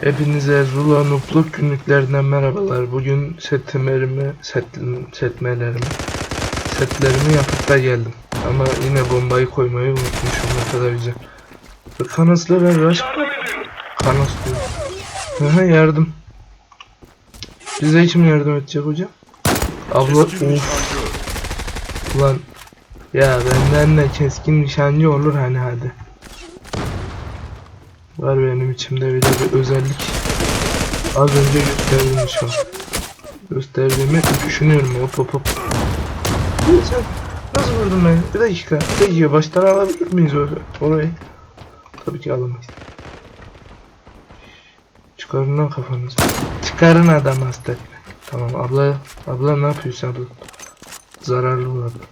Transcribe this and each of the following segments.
Hepinize Zula Nupluk günlüklerinden merhabalar. Bugün setlerimi, set, setmelerimi, setlerimi yapıp da geldim. Ama yine bombayı koymayı unutmuşum ne kadar güzel. Kanaslı ve rush. Kanas diyor. Aha yardım. Bize kim yardım edecek hocam? Abla of ulan. Ya benden de keskin nişancı olur hani hadi. Var benim içimde bile bir özellik. Az önce gösterdim şu an. Gösterdiğimi düşünüyorum hop hop hop. Sen nasıl vurdun beni? Bir dakika. Bir dakika baştan alabilir miyiz orayı? Tabii ki alamayız. Çıkarın lan kafanızı. Çıkarın adam hasta. Tamam abla abla ne yapıyorsun abla? Zararlı bu abla.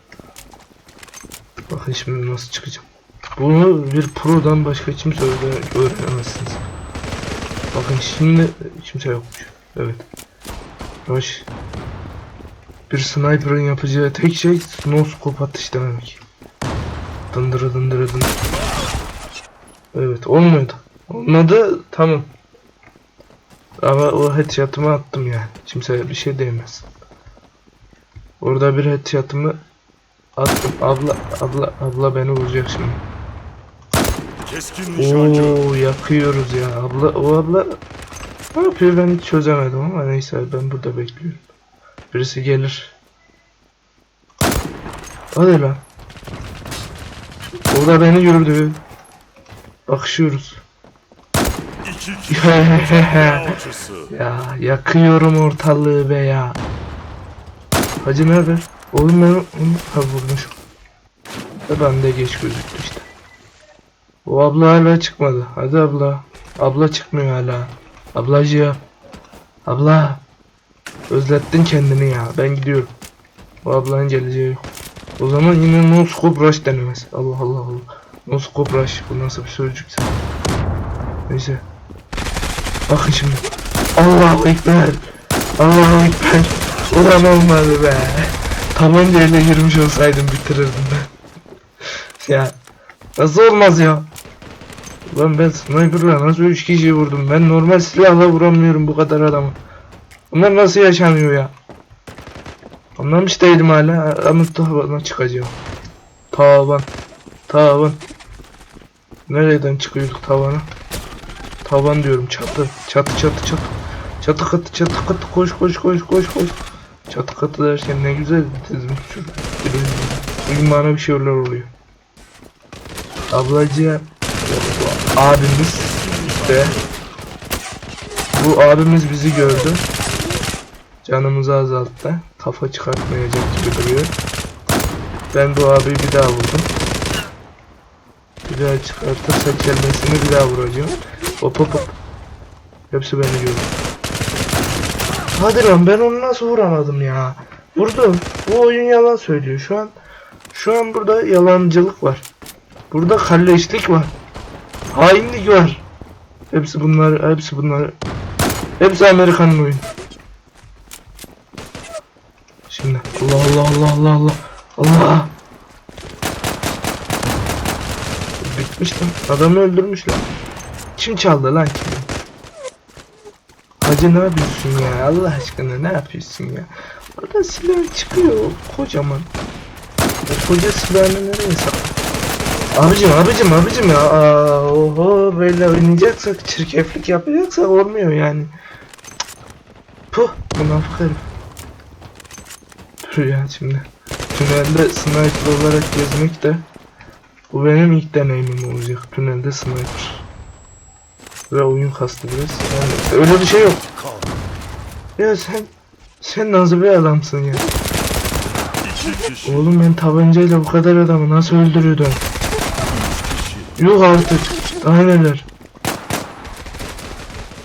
Bakın şimdi nasıl çıkacağım. Bunu bir prodan başka kimse öğre- öğrenemezsiniz. Bakın şimdi kimse yokmuş. Evet. Baş. Bir sniper'ın yapacağı tek şey scope atış demek. Dındırı dındırı dındırı. Evet olmuyordu. Olmadı tamam. Ama o headshot'ımı attım yani. Kimse bir şey diyemez. Orada bir headshot'ımı attım. Abla abla abla beni vuracak şimdi. Keskin nişancı. Oo yakıyoruz ya. Abla o abla ne yapıyor ben hiç çözemedim ama neyse ben burada bekliyorum. Birisi gelir. Hadi lan. O da beni gördü. Bakışıyoruz. Ya yakıyorum ortalığı be ya. Hacı nerede? Oğlum ben onu ha ben de geç gözüktü işte. O abla hala çıkmadı. Hadi abla. Abla çıkmıyor hala. Ablacığım. Abla. Özlettin kendini ya. Ben gidiyorum. O ablanın geleceği yok. O zaman yine no scope rush denemez. Allah Allah Allah. No scope rush. Bu nasıl bir sözcükse. Neyse. Bakın şimdi. Allahu Ekber. Allahu Ekber. Ulan olmadı be. Tabancayla girmiş olsaydım bitirirdim ben. ya. Nasıl olmaz ya? Ulan ben sniper'la nasıl 3 kişiyi vurdum? Ben normal silahla vuramıyorum bu kadar adamı. Bunlar nasıl yaşanıyor ya? Anlamış değilim hala ama tavana çıkacağım. Tavan. Tavan. Nereden çıkıyorduk tavana? Tavan diyorum çatı. Çatı çatı çatı. Çatı katı çatı katı koş koş koş koş koş. Çatı katı derken ne güzel şurada. Bugün bana bir şeyler oluyor. Ablacığım. Abimiz işte. Bu abimiz bizi gördü. Canımızı azalttı. Kafa çıkartmayacak gibi duruyor. Ben bu abiyi bir daha vurdum. Bir daha çıkartırsa kellesini bir daha vuracağım. Hop hop hop. Hepsi beni gördü. Hadi lan ben onu nasıl vuramadım ya? Vurdum. Bu oyun yalan söylüyor. Şu an şu an burada yalancılık var. Burada kalleşlik var. Hainlik var. Hepsi bunlar, hepsi bunlar. Hepsi Amerikan'ın oyunu. Şimdi Allah Allah Allah Allah Allah Allah. Bitmiş lan. Adamı öldürmüşler. Kim çaldı lan kim? Hacı ne yapıyorsun ya? Allah aşkına ne yapıyorsun ya? Orada silah çıkıyor kocaman. O koca silahını nereye sakladın? Abicim abicim abicim ya. Aa, oho böyle oynayacaksak çirkeflik yapacaksak olmuyor yani. Puh münafık herif. Dur ya şimdi. Tünelde sniper olarak gezmek de bu benim ilk deneyimim olacak. Tünelde sniper. Ve oyun kastı biraz. Yani öyle bir şey yok. Ya sen sen nasıl bir adamsın ya? Oğlum ben tabancayla bu kadar adamı nasıl öldürüyordum? Yok artık. Daha neler?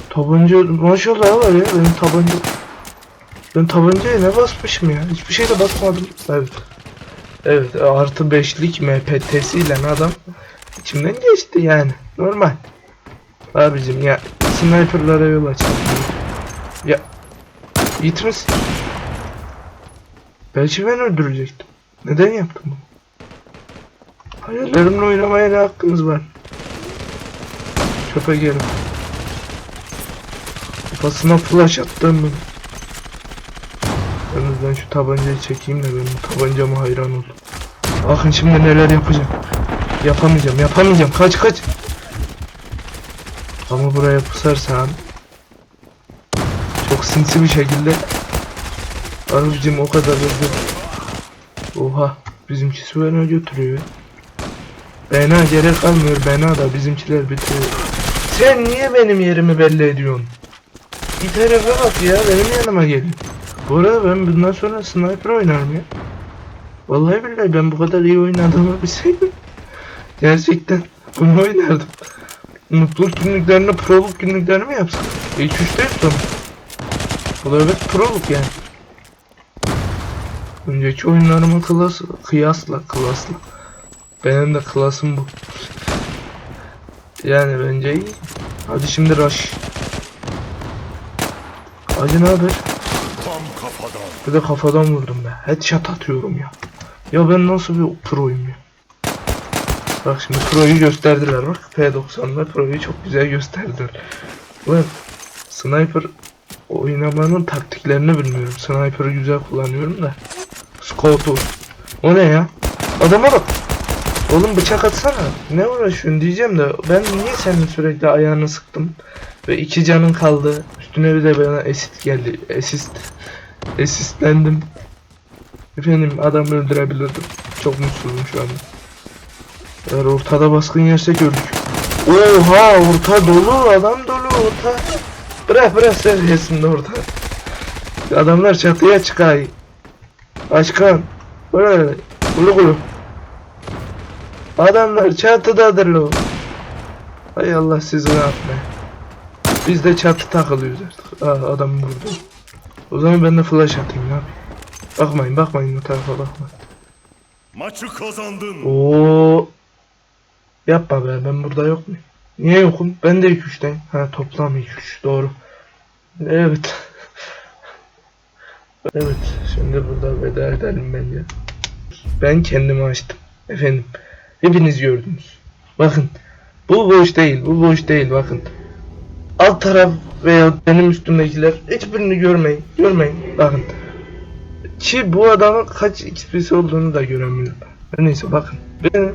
Tabanca maşallah var ya benim tabanca. Ben tabancaya ne basmışım ya? Hiçbir şey de basmadım. Evet. Evet artı beşlik MPT'siyle adam içimden geçti yani. Normal. Abicim ya sniperlara yol açalım. Ya gitmiş. Belki ben öldürecektim. Neden yaptım bunu? Hayallerimle oynamaya ne hakkınız var? Çöpe gelin. Kafasına flash attım mı? Yalnız şu tabancayı çekeyim de ben tabancama hayran oldum. Bakın şimdi neler yapacağım. Yapamayacağım, yapamayacağım. Kaç kaç. Ama buraya pusarsam çok sinsi bir şekilde Abicim o kadar hızlı. Oha, bizimkisi beni götürüyor. Bena gerek kalmıyor, Bena da bizimkiler bitiyor. Sen niye benim yerimi belli ediyorsun? Bir tarafa bak ya, benim yanıma gelin. Bu arada ben bundan sonra sniper oynarım ya. Vallahi billahi ben bu kadar iyi oynadığımı bilseydim. Gerçekten bunu oynardım. Mutluluk günlüklerini, proluk günlüklerini mi yapsam? İlk üçte yapsam. Bu da evet proluk yani. Önceki oyunlarıma klas, kıyasla, klasla. Benim de klasım bu. Yani bence iyi. Hadi şimdi rush. Hacı ne haber? Tam kafadan. Bir de kafadan vurdum be. Headshot atıyorum ya. Ya ben nasıl bir proyum ya. Bak şimdi proyu gösterdiler bak. P90'da proyu çok güzel gösterdiler. Ulan sniper oynamanın taktiklerini bilmiyorum. Sniper'ı güzel kullanıyorum da. Scope'u. O ne ya? Adama bak. Oğlum bıçak atsana. Ne uğraşıyorsun diyeceğim de ben niye senin sürekli ayağını sıktım? Ve iki canın kaldı. Üstüne bir de bana assist geldi. Assist. Assistlendim. Efendim adam öldürebilirdim. Çok mutsuzum şu anda. Eğer ortada baskın yersek öldük. Oha orta dolu adam dolu orta. Bırak bırak seviyesinde orta. Adamlar çatıya çıkay. Başkan. Böyle kulu kulu. Adamlar çatıdadır lo. Hay Allah sizi ne yapma. Biz de çatı takılıyoruz artık. Aa, adam vurdu. O zaman ben de flash atayım ne yapayım. Bakmayın bakmayın o tarafa bakmayın. Maçı kazandın. Oo. Yapma be ben burada yok muyum? Niye yokum? Ben de 2 3'teyim. Ha toplam 2 3 doğru. Evet. evet şimdi burada veda edelim bence. Ben kendimi açtım. Efendim. Hepiniz gördünüz. Bakın. Bu boş değil. Bu boş değil bakın. Alt taraf veya benim üstümdekiler hiçbirini görmeyin. Görmeyin. Bakın. Ki bu adamın kaç XP'si olduğunu da göremiyorum. Neyse bakın. Ben,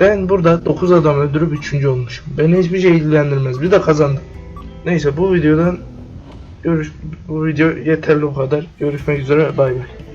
ben burada 9 adam öldürüp 3. olmuşum. Beni hiçbir şey ilgilendirmez. Bir de kazandım. Neyse bu videodan görüş bu video yeterli o kadar. Görüşmek üzere. Bay bay.